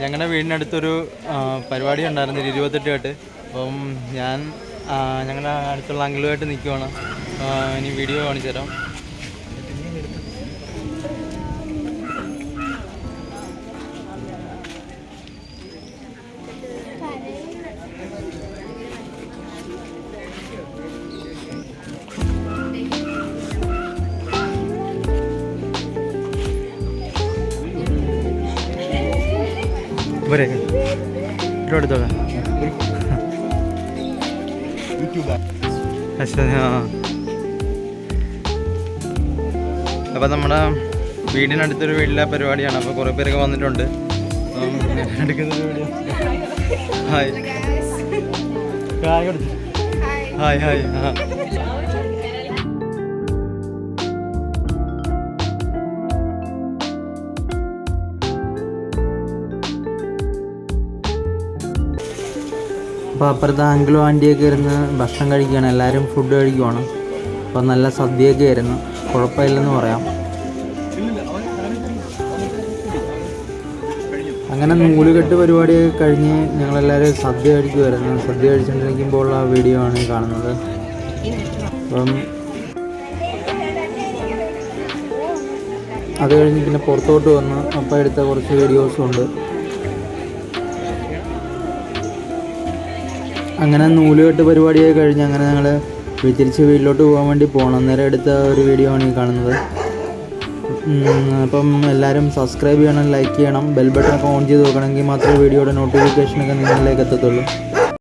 ഞങ്ങളുടെ വീടിനടുത്തൊരു പരിപാടി ഉണ്ടായിരുന്നു ഒരു ഇരുപത്തെട്ട് കേട്ട്. അപ്പം ഞാൻ ഞങ്ങളുടെ അടുത്തുള്ള അങ്കിളുമായിട്ട് നിൽക്കുവാണ് ഇനി വീഡിയോ കാണിച്ചു തരാം പോരെ ഇവിടെ എടുത്തോളാം അപ്പം നമ്മുടെ വീടിനടുത്തൊരു വീട്ടിലെ പരിപാടിയാണ്. അപ്പോൾ കുറേ പേരൊക്കെ വന്നിട്ടുണ്ട്. ഹായ്. ഹായ് ഹായ് ഹായ് അപ്പോൾ അപ്പുറത്ത് ആംഗ്ലോ ആന്റിയൊക്കെ ഇരുന്ന് ഭക്ഷണം കഴിക്കുകയാണ് എല്ലാവരും ഫുഡ് കഴിക്കുവാണ്. അപ്പോൾ നല്ല സദ്യയൊക്കെ ആയിരുന്നു. കുഴപ്പമില്ലെന്ന് പറയാം. അങ്ങനെ നൂലുകെട്ട് പരിപാടിയൊക്കെ കഴിഞ്ഞ് ഞങ്ങളെല്ലാവരും സദ്യ കഴിക്കുമായിരുന്നു സദ്യ കഴിച്ചുകൊണ്ടിരിക്കുമ്പോൾ ഉള്ള വീഡിയോ ആണ് കാണുന്നത്. അപ്പം അത് കഴിഞ്ഞ് പിന്നെ പുറത്തോട്ട് വന്ന് അപ്പം എടുത്ത കുറച്ച് വീഡിയോസും ഉണ്ട്. അങ്ങനെ നൂലുകെട്ട് പരിപാടിയൊക്കെ കഴിഞ്ഞ് അങ്ങനെ ഞങ്ങൾ തിരിച്ച് വീട്ടിലോട്ട് പോകാൻ വേണ്ടി പോകണം നേരെ എടുത്ത ഒരു വീഡിയോ ആണ് ഈ കാണുന്നത്. അപ്പം എല്ലാവരും സബ്സ്ക്രൈബ് ചെയ്യണം ലൈക്ക് ചെയ്യണം ബെൽ ബട്ടൺ ഒക്കെ ഓൺ ചെയ്ത് നോക്കണമെങ്കിൽ മാത്രമേ വീഡിയോയുടെ നോട്ടിഫിക്കേഷനൊക്കെ നിങ്ങളിലേക്ക് എത്തത്തുള്ളൂ.